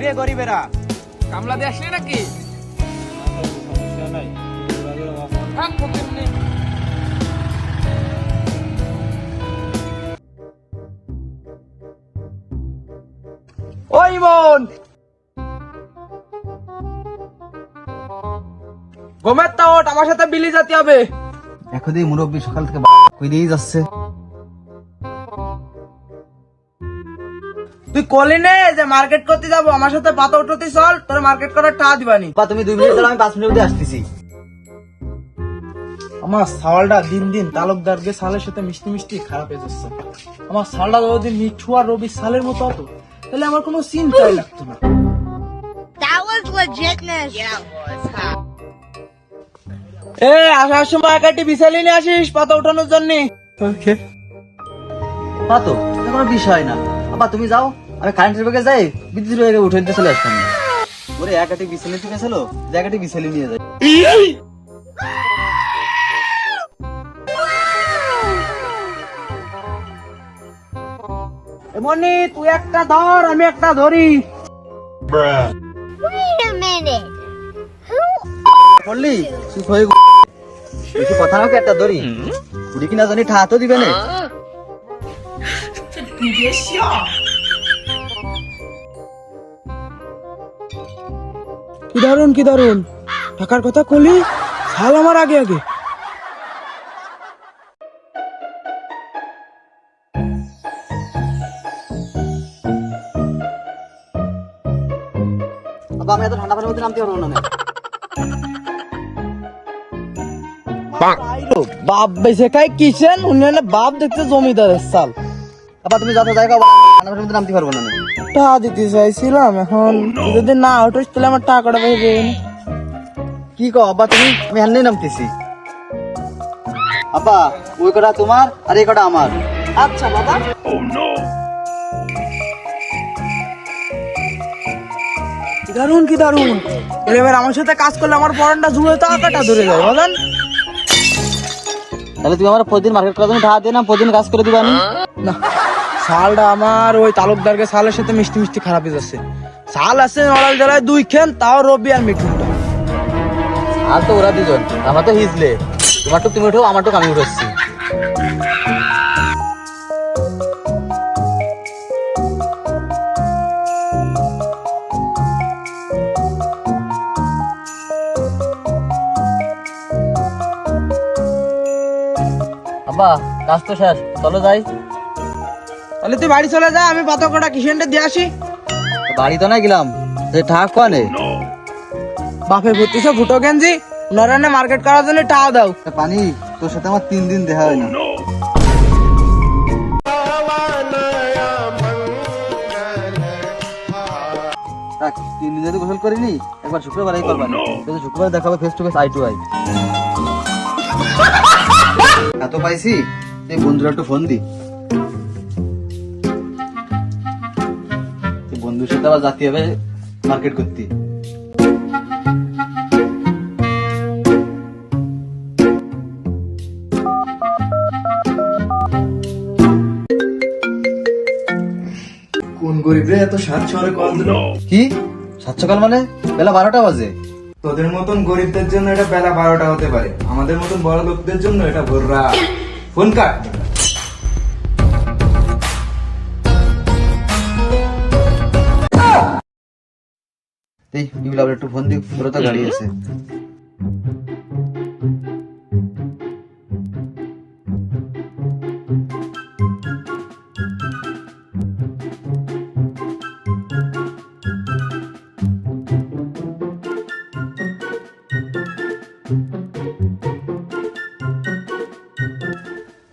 কিরে গরিবেরা। কামলা দিয়ে আসলি নাকি? থাক ফকির নে। ওই তা ওঠ আমার সাথে বিলি যেতে হবে। এখন এই মুরব্বী সকাল থেকে কই দিয়েই যাচ্ছে। কলি নে যে মার্কেট করতে যাব আমার সাথে পাতা উঠতে চল তোর মার্কেট করার টা দিবানি। বা তুমি দুই মিনিট আমি পাঁচ মিনিট আসতেছি। আমার সালটা দিন দিন তালুকদারকে সালের সাথে মিষ্টি মিষ্টি খারাপ হয়ে যাচ্ছে। আমার সালটা যদি মিঠু আর রবি সালের মতো হতো তাহলে আমার কোনো চিন্তাই লাগতো না. এ আসার সময় একাটি বিশালি নিয়ে আসিস পাতা উঠানোর জন্য। পা তো কোনো বিষয় না। বাবা তুমি যাও। আমি কারেন্টের বেগে যাই বিদ্যুৎ বেগে উঠে দিতে চলে আসতাম। ওরে এক আটি বিছালি ছিল এক আটি বিছালি নিয়ে যায় এমনি তুই একটা ধর আমি একটা ধরি। Wait a বললি চুপ হয়ে। বেশি কথা নাও কি একটা দড়ি কুড়ি কিনা জানি ঠা তো দিবে না। কি দারুণ কি দারুণ টাকার কথা কলি সাল আমার আগে আগে। বাবা আমি এত ঠান্ডা পানির মধ্যে নামতে পারব না আমি। বাপ বেঁচে খাই কিসেন? উন্নয়নে বাপ দেখতে জমিদারের সাল। বাবা তুমি যত জায়গা ঠান্ডা পানির মধ্যে নামতে পারব না। টাকা দিতে চাইছিলাম এখন যদি না উঠিস তাহলে আমার টাকাটা ভেবে কি কো আব্বা তুমি আমি নামতেছি। আব্বা ওই কটা তোমার আর এই কটা আমার। আচ্ছা বাবা। কি দারুণ কি দারুণ এবার আমার সাথে কাজ করলে আমার পরানটা জুড়ে টাকাটা ধরে যায় বলেন। তাহলে তুমি আমার প্রতিদিন মার্কেট করার জন্য ঠা দিয়ে না প্রতিদিন কাজ করে দিবা না। শালটা আমার ওই তালুকদারকে শালের সাথে মিষ্টি মিষ্টি খারাপ হয়ে যাচ্ছে। শাল আছে নড়াল জেলায় দুই খেন, তাও রবি আর মিঠুনটা আর তো ওরা দুজন, আমার তো হিজলে। তোমার তো তুমি উঠো আমার তো আমি উঠেছি। আব্বা, কাজ তো শেষ, চলো যাই। তাহলে তুই বাড়ি চলে যা আমি পাতকটা কিষেনটা দিয়ে আসি। বাড়ি তো না গেলাম যে ঠাক কানে। বাপে ভর্তিছে ফুটো গেঞ্জি উনারানে মার্কেট করার জন্য টাকা দাও। পানি তোর সাথে আমার তিন দিন দেখা হয় না। থাক, তিন দিন যদি গোসল করিনি একবার শুক্রবার করবা যদি শুক্রবার দেখাবে face to face eye to eye এত পাইছি এই বন্ধুরা একটু ফোন দি। বন্ধুর সাথে আবার জাতি হবে মার্কেট করতে। কোন গরিবরে এত সাত শহরে কল দিল কি? সাত সকাল মানে? বেলা বারোটা বাজে। তোদের মতন গরিবদের জন্য এটা বেলা বারোটা হতে পারে। আমাদের মতন বড় লোকদের জন্য এটা ভোর রাত ফোন কাট। একটু ফোন দি পুরো তো গাড়ি আছে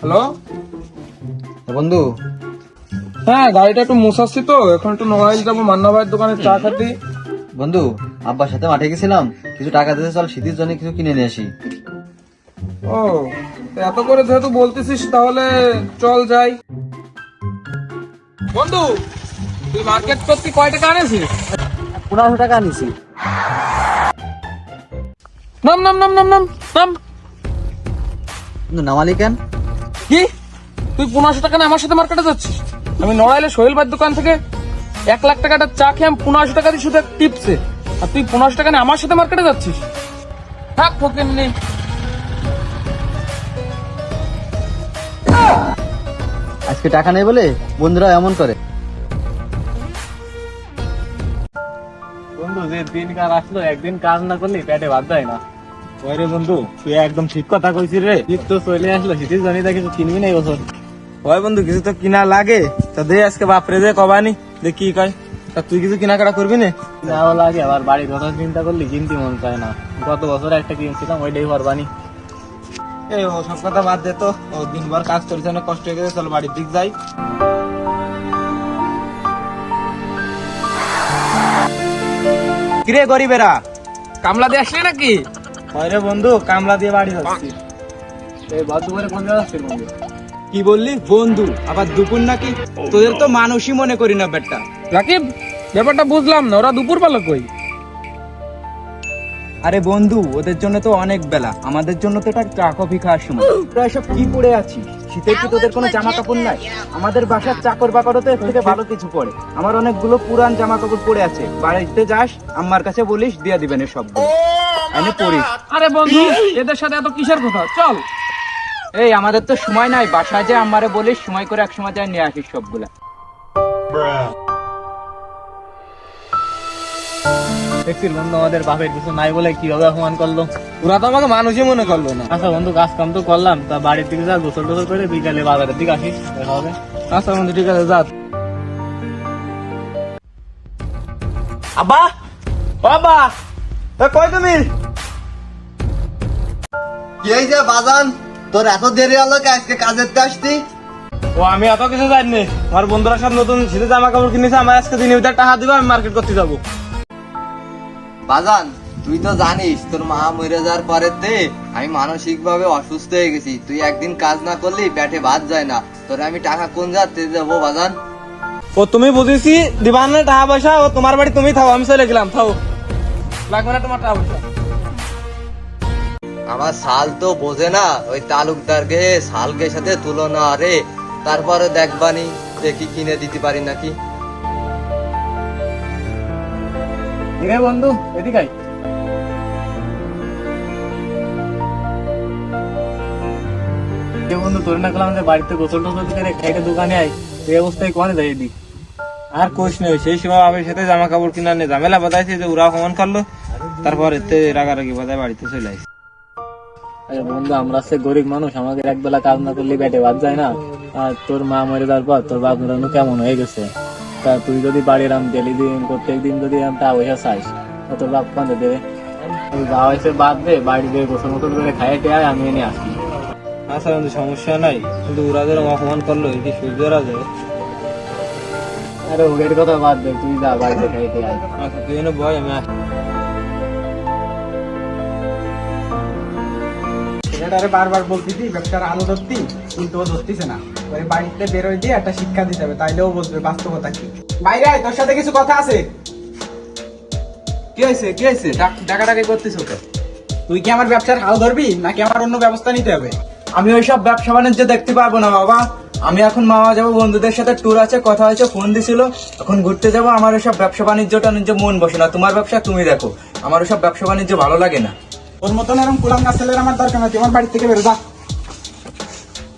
হ্যালো? বন্ধু। হ্যাঁ গাড়িটা একটু মোছাচ্ছি তো এখন একটু নড়াইল যাব মান্না ভাইয়ের দোকানে চা খাতে বন্ধু আব্বার সাথে মাঠে গেছিলাম। কিছু টাকা দিতে চল শীতের জন্য কিছু কিনে নিয়ে আসি। ও এত করে যেহেতু বলতেছিস তাহলে চল যাই। বন্ধু তুই মার্কেট করতে কয় টাকা আনেছিস? পনেরোশো টাকা আনিছি। নাম নাম নাম নাম নাম নাম। নামালি কেন? কি? তুই পনেরোশো টাকা নিয়ে আমার সাথে মার্কেটে যাচ্ছিস? আমি নড়াইলে সোহেল ভাইয়ের দোকান থেকে এক লাখ টাকাটা চা খেয়ে আমি পনেরোশো টাকা দিয়ে শুধু টিপসে। আর তুই পনেরোশো টাকা নিয়ে আমার সাথে মার্কেটে যাচ্ছিস? থাক ফকির নেই আজকে টাকা নেই বলে বন্ধুরা এমন করে। বন্ধু যে দিন কাজ আসলো একদিন কাজ না করলে পেটে ভাত দেয় না। ওই রে বন্ধু তুই একদম ঠিক কথা কইছিস রে। শীত তো চলে আসলো শীতের জানি তা কিছু কিনবি না এই বছর। ওই বন্ধু কিছু তো কিনা লাগে। তো দে আজকে বাপরে দে কবানি। কি কয়? তা তুই কিছু কেনাকাটা করবি না? যাওয়া লাগে আবার বাড়ির কথা চিন্তা করলে কিনতে মন চায় না। গত বছর একটা কিনছিলাম ওইটাই পারবানি। এই ও সব কথা বাদ দে তো ও দিনভর কাজ করেছে অনেক কষ্ট হয়ে গেছে চল বাড়ির দিক যাই। কিরে গরিবেরা কামলা দিয়ে আসলে নাকি? ওই রে বন্ধু কামলা দিয়ে বাড়ি যাচ্ছি এই বাদু করে কোন জায়গা যাচ্ছিস বন্ধু? কি বললি? বন্ধু আবার দুপুর নাকি? তোদের তো মানুষই মনে করি না বেটা রাকিব ব্যাপারটা বুঝলাম না ওরা দুপুর পালো কই? আরে বন্ধু ওদের জন্য তো অনেক বেলা। আমাদের জন্য তো এটা চা কফি খাওয়ার সময়। তোরা এসব কি পড়ে আছিস? শীতে কি তোদের কোনো জামা কাপড় নাই? আমাদের বাসার চাকর বাকরও তো এর থেকে ভালো কিছু পড়ে। আমার অনেকগুলো পুরান জামা কাপড় পড়ে আছে। বাড়িতে যাস আম্মার কাছে বলিস দিয়ে দিবেন সবগুলো আমি পড়িস। আরে বন্ধু এদের সাথে এত কিসের কথা? চল। এই আমাদের তো সময় নাই। বাসায় যে আমারে বলিস সময় করে এক সময় যায় নিয়ে আসিস সবগুলা। দেখছিস বন্ধু আমাদের বাপের কিছু নাই বলে কীভাবে অপমান করল? ওরা তো আমাকে মানুষই মনে করল না। আচ্ছা বন্ধু কাজ কাম তো করলাম তা বাড়ির দিকে যা গোসল টোসল করে বিকালে বাজারের দিকে আসিস দেখা হবে। আচ্ছা বন্ধু ঠিক আছে যা। আব্বা? বাবা কই তুমি? কি হয়েছে বাজান? তোর এত দেরি হলো কি আজকে কাজের তে আসতি? ও আমি এত কিছু জানি আমার বন্ধুরা সব নতুন শীতে জামা কাপড় কিনেছে আমার আজকে দিনের ভিতরে টাকা দিবে আমি মার্কেট করতে যাব। বাজান তুই তো জানিস তোর মা মরে যাওয়ার পরে আমি মানসিক ভাবে অসুস্থ হয়ে গেছি। তুই একদিন কাজ না করলি পেটে ভাত যায় না। তোরে আমি টাকা কোন যাতে দেবো বাজান? ও তুমি বুঝেছি দিবান না টাকা পয়সা ও তোমার বাড়ি তুমি থাও আমি চলে গেলাম থাও। লাগবে না তোমার টাকা পয়সা। আমার শাল তো বোঝে না ওই তালুকদার গে শালকে সাথে তুলনা আরে। তারপরে দেখবানি দেখি কিনে দিতে পারি নাকি। রে বন্ধু এদিকে আয়। বন্ধু তোর না করলাম বাড়িতে গোসল টোসল করে খাইতে দোকানে আই এই অবস্থায় কোয়ানে যাই দি আর কোশ নেই সেই সময় আমার সাথে জামা কাপড় কিনা নিয়ে ঝামেলা বাদাইছে যে ওরা অপমান করল তারপর এতে রাগারাগি বাদায় বাড়িতে চলে আসছে আরে বন্ধু আমরা সে গরিব মানুষ আমাদের এক বেলা কাজ না করলে পেটে বাদ যায় না। আর তোর মা মরে যাওয়ার পর তোর বাপ মরানো কেমন হয়ে গেছে? তা তুই যদি বাড়ির আম ডেলি দিন প্রত্যেক দিন যদি আম টাকা পয়সা চাইস তোর বাপ কান্দে দেবে? তুই যাওয়া এসে বাদ দে বাড়ি দিয়ে গোসল মোসল করে খাইয়ে টেয়ে আমি এনে আসি আচ্ছা বন্ধু সমস্যা নাই। কিন্তু ওরা যেরকম অপমান করল কি সহ্য করা যায়? আরে ওদের কথা বাদ দে তুই যা বাড়িতে খাইতে আয় আচ্ছা তুই এনে বয় আমি আসছি। ছেলেটারে বারবার বলতেছি ব্যবসার আলো ধরতি, কিন্তু ও ধরতিছে না। ওই বাড়িতে বেরোয় দিয়ে একটা শিক্ষা দিতে হবে তাইলেও বুঝবে বাস্তবতা কি। বাইরে তোর সাথে কিছু কথা আছে। কি হয়েছে কি হয়েছে করতেছ ওকে? তুই কি আমার ব্যবসার হাল ধরবি, নাকি আমার অন্য ব্যবস্থা নিতে হবে? আমি ওইসব ব্যবসা বাণিজ্য দেখতে পারব না, বাবা। আমি এখন মামা যাব, বন্ধুদের সাথে ট্যুর আছে, কথা হয়েছে ফোন দিছিল। এখন ঘুরতে যাব, আমার ওসব ব্যবসা বাণিজ্যটা নিজে মন বসে না। তোমার ব্যবসা তুমি দেখো। আমার ওসব ব্যবসা বাণিজ্য ভালো লাগে না। ওর মতন এরকম কুলাম না ছেলের আমার দরকার না তুই আমার বাড়ি থেকে বেরো যা।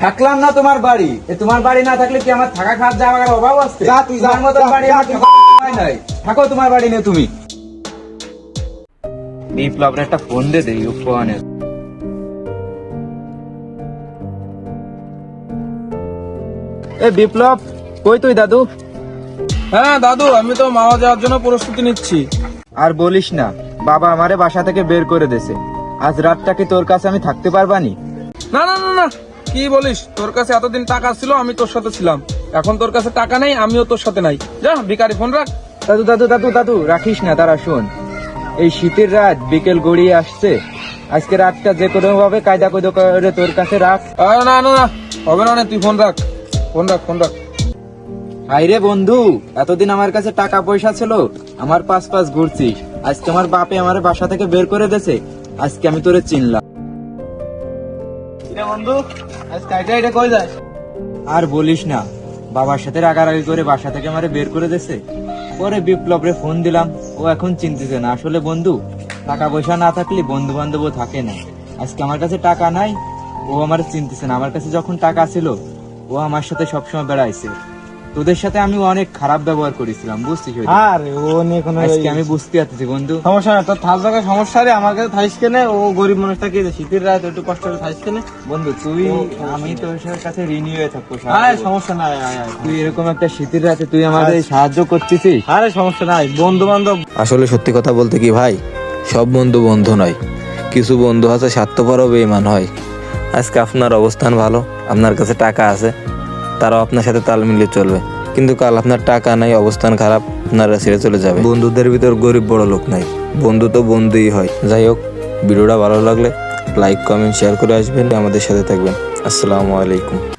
থাকলাম না তোমার বাড়ি। এ তোমার বাড়ি না থাকলে কি আমার থাকা খাওয়ার জায়গার অভাব আছে? যা তুই যা, তোমার মতন বাড়ি আমার। নাই। থাকো তোমার বাড়ি নিয়ে তুমি। বিপ্লবের একটা ফোন দে দেই উপহানের এ বিপ্লব কই তুই দাদু? হ্যাঁ দাদু আমি তো মাওয়া যাওয়ার জন্য প্রস্তুতি নিচ্ছি। আর বলিস না বাবা আমারে বাসা থেকে বের করে দেছে আজ রাতটা কি তোর কাছে আমি থাকতে পারবানি? না না না না। কি বলিস? তোর কাছে এতদিন টাকা ছিল আমি তোর সাথে ছিলাম। এখন তোর কাছে টাকা নেই আমিও তোর সাথে নাই। যা ভিকারি ফোন রাখ। দাদু দাদু দাদু দাদু রাখিস না তারা শোন। এই শীতের রাত বিকেল গড়িয়ে আসছে। আজকে রাতটা যে কোনো ভাবে কায়দা কয়দা করে তোর কাছে রাখ। না না না। হবে না না, তুই ফোন রাখ। ফোন রাখ ফোন রাখ। আইরে বন্ধু এতদিন আমার কাছে টাকা পয়সা ছিল আমার পাশ পাশ ঘুরছিস। আজকে আমার বাপে আমার বাসা থেকে বের করে দেছে আজকে আমি তোরে চিনলাম। বন্ধু এটা কই আর বলিস না বাবার সাথে রাগারাগি করে বাসা থেকে আমারে বের করে দেছে পরে বিপ্লব রে ফোন দিলাম ও এখন চিন্তিত না। আসলে বন্ধু টাকা পয়সা না থাকলে বন্ধু বান্ধবও থাকে না। আজকে আমার কাছে টাকা নাই ও আমার চিনতেছে না। আমার কাছে যখন টাকা ছিল ও আমার সাথে সবসময় বেড়াইছে। তোদের সাথে আমি অনেক খারাপ ব্যবহার করেছিলাম বুঝছিস? আরে ও নিয়ে কোনো আজকে আমি বুঝতে পারতেছি বন্ধু। সমস্যা না তোর থাল জায়গায় সমস্যা রে আমার কাছে থাইস কেনে ও গরিব মানুষটাকে শীতের রাত একটু কষ্ট করে থাইস কেনে। বন্ধু তুই আমি তোর কাছে ঋণী হয়ে থাকব জীবন। সমস্যা নাই আয় আয় তুই এরকম একটা শীতের রাতে তুই আমাদের সাহায্য করতেছিস? আরে সমস্যা নাই বন্ধু বান্ধব আসলে সত্যি কথা বলতে কি ভাই সব বন্ধু বন্ধু নয় কিছু বন্ধু আছে স্বার্থপরও বেইমান হয়। আজকে আপনার অবস্থান ভালো আপনার কাছে টাকা আছে। তারাও আপনার সাথে তাল মিলিয়ে চলবে। কিন্তু কাল আপনার টাকা নাই, অবস্থান খারাপ, আপনারা ছেড়ে চলে যাবে। বন্ধুদের ভিতর গরিব বড় লোক নাই। বন্ধু তো বন্ধুই হয়। যাই হোক, ভিডিওটা ভালো লাগলে লাইক কমেন্ট শেয়ার করে আসবেন। আমাদের সাথে থাকবেন। আসসালামু আলাইকুম।